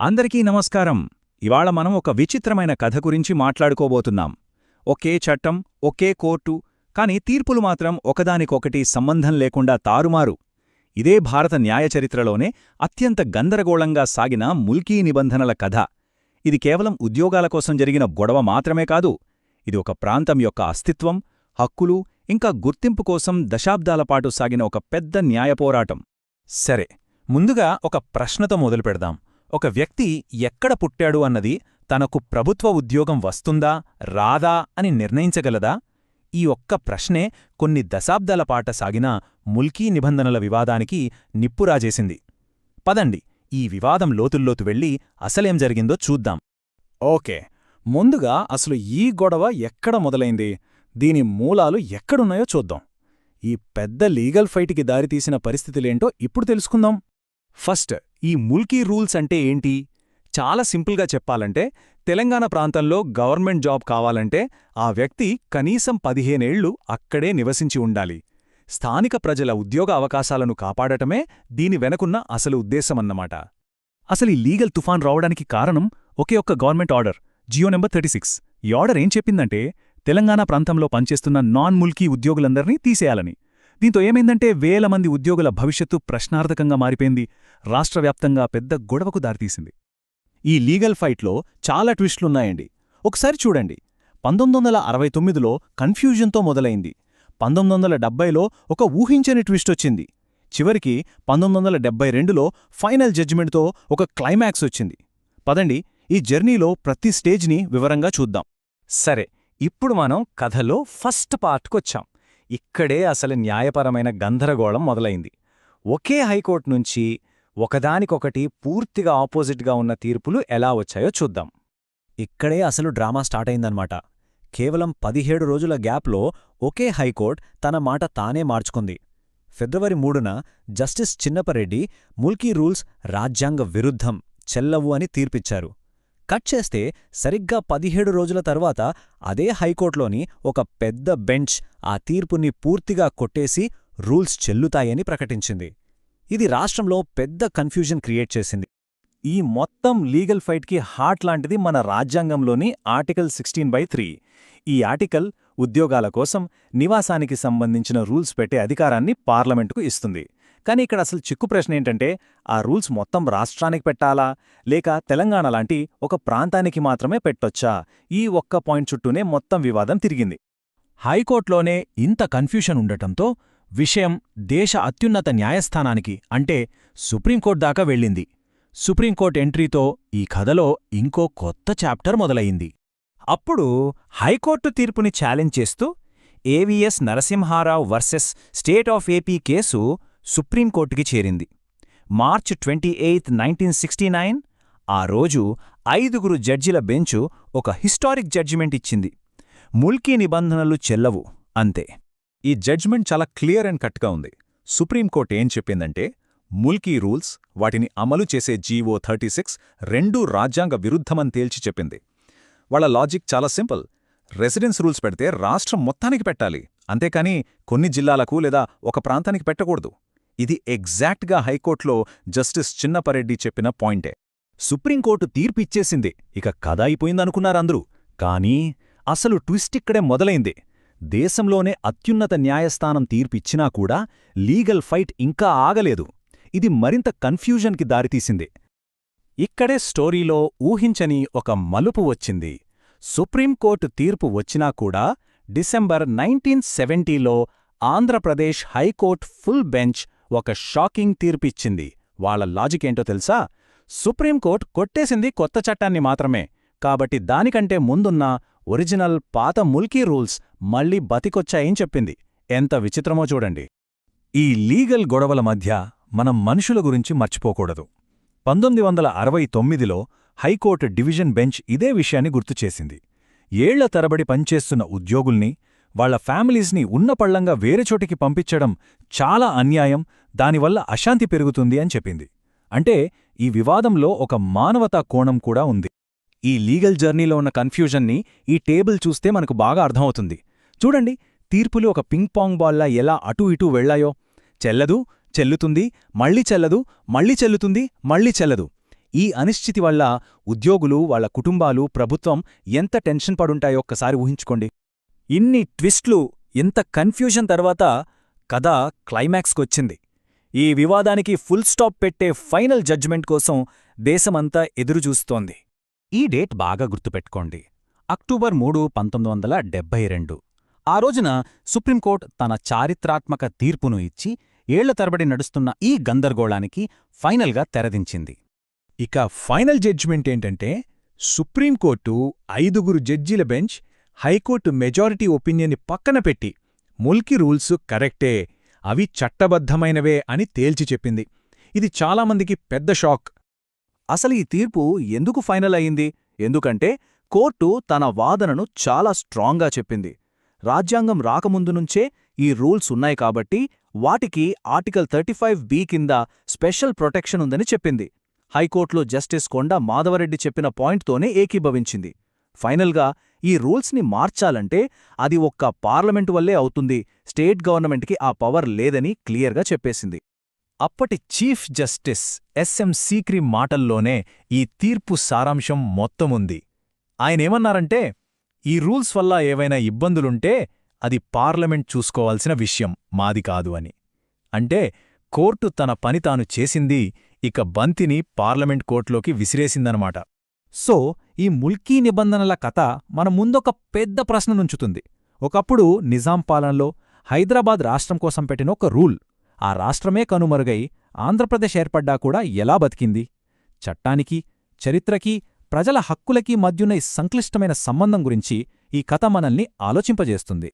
అందరికీ నమస్కారం. ఇవాళ మనం ఒక విచిత్రమైన కథ గురించి మాట్లాడుకోబోతున్నాం. ఒకే చట్టం ఒకే కోర్టు కాని తీర్పులు మాత్రం ఒకదానికొకటి సంబంధం లేకుండా తారుమారు. ఇదే భారత న్యాయ చరిత్రలోనే అత్యంత గందరగోళంగా సాగిన ముల్కీ నిబంధనల కథ. ఇది కేవలం ఉద్యోగాల కోసం జరిగిన గొడవ మాత్రమే కాదు ఇది ఒక ప్రాంతం యొక్క అస్తిత్వం హక్కులు ఇంకా గుర్తింపు కోసం దశాబ్దాలపాటు సాగిన ఒక పెద్ద న్యాయపోరాటం సరే ముందుగా ఒక ప్రశ్నతో మొదలుపెడదాం. ఒక వ్యక్తి ఎక్కడ పుట్టాడు అన్నది తనకు ప్రభుత్వ ఉద్యోగం వస్తుందా రాదా అని నిర్ణయించగలదా? ఈ ఒక్క ప్రశ్నే కొన్ని దశాబ్దాల పాట సాగిన ముల్కీ నిబంధనల వివాదానికి నిప్పురాజేసింది పదండి ఈ వివాదం లోతుల్లోతు వెళ్ళి అసలేం జరిగిందో చూద్దాం. ఓకే ముందుగా అసలు ఈ గొడవ ఎక్కడ మొదలైంది? దీని మూలాలు ఎక్కడున్నాయో చూద్దాం. ఈ పెద్ద లీగల్ ఫైట్కి దారితీసిన పరిస్థితులేంటో ఇప్పుడు తెలుసుకుందాం. ఫస్ట్ ఈ ముల్కీ రూల్స్ అంటే ఏంటి? చాలా సింపుల్గా చెప్పాలంటే తెలంగాణ ప్రాంతంలో గవర్నమెంట్ జాబ్ కావాలంటే ఆ వ్యక్తి కనీసం పదిహేనేళ్ళు అక్కడే నివసించి ఉండాలి. స్థానిక ప్రజల ఉద్యోగ అవకాశాలను కాపాడటమే దీని వెనకున్న అసలు ఉద్దేశమన్నమాట. అసలు ఈ లీగల్ తుఫాన్ రావడానికి కారణం ఒకే ఒక్క government order GO number thirty six. ఈ ఆర్డర్ ఏం చెప్పిందంటే తెలంగాణ ప్రాంతంలో పనిచేస్తున్న నాన్ ముల్కీ ఉద్యోగులందర్నీ తీసేయాలని. దీంతో ఏమైందంటే వేల మంది ఉద్యోగుల భవిష్యత్తు ప్రశ్నార్థకంగా మారిపోయింది. రాష్ట్రవ్యాప్తంగా పెద్ద గొడవకు దారితీసింది. ఈ లీగల్ ఫైట్లో చాలా ట్విస్టులున్నాయండి. ఒకసారి చూడండి. పంతొమ్మిది వందల అరవై తొమ్మిదిలో కన్ఫ్యూజన్తో మొదలైంది. పంతొమ్మిది వందల డెబ్బైలో ఒక ఊహించని ట్విస్ట్ వచ్చింది. చివరికి పంతొమ్మిది వందల డెబ్బై రెండులో ఫైనల్ జడ్జిమెంట్తో ఒక క్లైమాక్స్ వచ్చింది. పదండి ఈ జర్నీలో ప్రతి స్టేజ్ని వివరంగా చూద్దాం. సరే ఇప్పుడు మనం కథలో ఫస్ట్ పార్ట్కొచ్చాం. ఇక్కడే అసలు న్యాయపరమైన గందరగోళం మొదలైంది. ఒకే హైకోర్టు నుంచి ఒకదానికొకటి పూర్తిగా ఆపోజిట్గా ఉన్న తీర్పులు ఎలా వచ్చాయో చూద్దాం. ఇక్కడే అసలు డ్రామా స్టార్ట్ అయిందన్నమాట. కేవలం పదిహేడు రోజుల గ్యాప్లో ఒకే హైకోర్టు తన మాట తానే మార్చుకుంది. ఫిబ్రవరి మూడున జస్టిస్ చిన్నపరెడ్డి ముల్కీ రూల్స్ రాజ్యాంగ విరుద్ధం చెల్లవు అని తీర్పిచ్చారు. కట్ చేస్తే సరిగ్గా పదిహేడు రోజుల తర్వాత అదే హైకోర్టులోని ఒక పెద్ద బెంచ్ ఆ తీర్పుని పూర్తిగా కొట్టేసి రూల్స్ చెల్లుతాయని ప్రకటించింది. ఇది రాష్ట్రంలో పెద్ద కన్ఫ్యూజన్ క్రియేట్ చేసింది. ఈ మొత్తం లీగల్ ఫైట్కి హార్ట్ లాంటిది మన రాజ్యాంగంలోని ఆర్టికల్ సిక్స్టీన్ బై త్రీ. ఈ ఆర్టికల్ ఉద్యోగాల కోసం నివాసానికి సంబంధించిన రూల్స్ పెట్టే అధికారాన్ని పార్లమెంటుకు ఇస్తుంది. కానీ ఇక్కడ అసలు చిక్కు ప్రశ్న ఏంటంటే ఆ రూల్స్ మొత్తం రాష్ట్రానికి పెట్టాలా? లేక తెలంగాణ లాంటి ఒక ప్రాంతానికి మాత్రమే పెట్టొచ్చా? ఈ ఒక్క పాయింట్ చుట్టూనే మొత్తం వివాదం తిరిగింది. హైకోర్టులోనే ఇంత కన్ఫ్యూషన్ ఉండటంతో విషయం దేశ అత్యున్నత న్యాయస్థానానికి అంటే సుప్రీంకోర్టు దాకా వెళ్ళింది. సుప్రీంకోర్టు ఎంట్రీతో ఈ కథలో ఇంకో కొత్త చాప్టర్ మొదలయింది అప్పుడు హైకోర్టు తీర్పుని ఛాలెంజ్ చేస్తూ AVS Narasimha Rao versus state of AP case సుప్రీంకోర్టుకి చేరింది. March twenty eighth nineteen sixty nine ఆ రోజు ఐదుగురు జడ్జిల బెంచు ఒక హిస్టారిక్ జడ్జిమెంట్ ఇచ్చింది. ముల్కీ నిబంధనలు చెల్లవు అంతే. ఈ జడ్జిమెంట్ చాలా క్లియర్ అండ్ కట్గా ఉంది. సుప్రీంకోర్టు ఏం చెప్పిందంటే ముల్కీ రూల్స్ వాటిని అమలు చేసే జీవో థర్టీ సిక్స్ రెండూ రాజ్యాంగ విరుద్ధమని తేల్చి చెప్పింది. వాళ్ళ లాజిక్ చాలా సింపుల్. రెసిడెన్స్ రూల్స్ పెడితే రాష్ట్రం మొత్తానికి పెట్టాలి. అంతేకాని కొన్ని జిల్లాలకు లేదా ఒక ప్రాంతానికి పెట్టకూడదు. ఇది ఎగ్జాక్ట్గా హైకోర్టులో జస్టిస్ చిన్నపరెడ్డి చెప్పిన పాయింటే. సుప్రీంకోర్టు తీర్పిచ్చేసింది. ఇక కథ అయిపోయిందనుకున్నారందరూ కానీ అసలు ట్విస్ట్ ఇక్కడే మొదలైంది. దేశంలోనే అత్యున్నత న్యాయస్థానం తీర్పిచ్చినా కూడా లీగల్ ఫైట్ ఇంకా ఆగలేదు. ఇది మరింత కన్ఫ్యూజన్కి దారితీసింది. ఇక్కడే స్టోరీలో ఊహించని ఒక మలుపు వచ్చింది. సుప్రీంకోర్టు తీర్పు వచ్చినా కూడా December nineteen సెవెంటీలో Andhra Pradesh high court full bench ఒక షాకింగ్ తీర్పిచ్చింది. వాళ్ళ లాజికేంటో తెలుసా? సుప్రీంకోర్టు కొట్టేసింది కొత్త చట్టాన్ని మాత్రమే. కాబట్టి దానికంటే ముందున్న ఒరిజినల్ పాత ముల్కీ రూల్స్ మళ్ళీ బతికొచ్చాయని చెప్పింది. ఎంత విచిత్రమో చూడండి. ఈ లీగల్ గొడవల మధ్య మనం మనుషుల గురించి మర్చిపోకూడదు. పంతొమ్మిది వందల అరవై తొమ్మిదిలో హైకోర్టు డివిజన్ బెంచ్ ఇదే విషయాన్ని గుర్తుచేసింది ఏళ్ళ తరబడి పనిచేస్తున్న ఉద్యోగుల్ని వాళ్ళ ఫ్యామిలీస్ని ఉన్నపళ్ళంగా వేరేచోటికి పంపించడం చాలా అన్యాయం దానివల్ల అశాంతి పెరుగుతుంది అని చెప్పింది. అంటే ఈ వివాదంలో ఒక మానవతా కోణం కూడా ఉంది. ఈ లీగల్ జర్నీలో ఉన్న కన్ఫ్యూజన్ని ఈ టేబుల్ చూస్తే మనకు బాగా అర్థమవుతుంది. చూడండి తీర్పులు ఒక పింగ్ పాంగ్ బాల్లా ఎలా అటూ ఇటూ వెళ్ళాయో చెల్లదు చెల్లుతుంది మళ్ళీ చెల్లదు మళ్ళీ చెల్లుతుంది మళ్ళీ చెల్లదు. ఈ అనిశ్చితి వల్ల ఉద్యోగులు వాళ్ళ కుటుంబాలు ప్రభుత్వం ఎంత టెన్షన్ పడుంటాయో ఒక్కసారి ఊహించుకోండి. ఇన్ని ట్విస్ట్లు ఇంత కన్ఫ్యూజన్ తర్వాత కథ క్లైమాక్స్కొచ్చింది. ఈ వివాదానికి ఫుల్ స్టాప్ పెట్టే ఫైనల్ జడ్జిమెంట్ కోసం దేశమంతా ఎదురుచూస్తోంది. ఈ డేట్ బాగా గుర్తుపెట్టుకోండి. అక్టోబర్ మూడు పంతొమ్మిది వందల డెబ్బై రెండు. ఆ రోజున సుప్రీంకోర్టు తన చారిత్రాత్మక తీర్పును ఇచ్చి ఏళ్ళ తరబడి నడుస్తున్న ఈ గందరగోళానికి ఫైనల్గా తెరదించింది. ఇక ఫైనల్ జడ్జిమెంట్ ఏంటంటే సుప్రీంకోర్టు ఐదుగురు జడ్జీల బెంచ్ హైకోర్టు మెజారిటీ ఒపీనియన్ని పక్కన పెట్టి ముల్కీ రూల్స్ కరెక్టే అవి చట్టబద్ధమైనవే అని తేల్చి చెప్పింది. ఇది చాలామందికి పెద్ద షాక్. అసలు ఈ తీర్పు ఎందుకు ఫైనల్ అయింది ఎందుకంటే కోర్టు తన వాదనను చాలా స్ట్రాంగ్గా చెప్పింది. రాజ్యాంగం రాకముందు నుంచే ఈ రూల్స్ ఉన్నాయి కాబట్టి వాటికి ఆర్టికల్ థర్టీ ఫైవ్ బి కింద స్పెషల్ ప్రొటెక్షన్ ఉందని చెప్పింది. హైకోర్టులో జస్టిస్ కొండ మాధవరెడ్డి చెప్పిన పాయింట్తోనే ఏకీభవించింది. ఫైనల్గా ఈ రూల్స్ని మార్చాలంటే అది ఒక్క పార్లమెంటు వల్లే అవుతుంది. స్టేట్ గవర్నమెంట్కి ఆ పవర్ లేదని క్లియర్గా చెప్పేసింది. అప్పటి చీఫ్ జస్టిస్ ఎస్ఎం సీక్రీ మాటల్లోనే ఈ తీర్పు సారాంశం మొత్తముంది ఆయనేమన్నారంటే ఈ రూల్స్ వల్ల ఏవైనా ఇబ్బందులుంటే అది పార్లమెంట్ చూసుకోవాల్సిన విషయం మాది కాదు అని. అంటే కోర్టు తన పని తాను చేసింది ఇక బంతిని పార్లమెంట్ కోర్టులోకి విసిరేసిందనమాట. సో ఈ ముల్కీ నిబంధనల కథ మన ముందొక పెద్ద ప్రశ్న నుంచుతుంది. ఒకప్పుడు నిజాం పాలనలో హైదరాబాద్ రాష్ట్రం కోసం పెట్టిన ఒక రూల్ ఆ రాష్ట్రమే కనుమరుగై ఆంధ్రప్రదేశ్ ఏర్పడ్డా కూడా ఎలా బతికింది? చట్టానికి చరిత్రకి ప్రజల హక్కులకి మధ్యున్న ఈ సంక్లిష్టమైన సంబంధం గురించి ఈ కథ మనల్ని ఆలోచింపజేస్తుంది.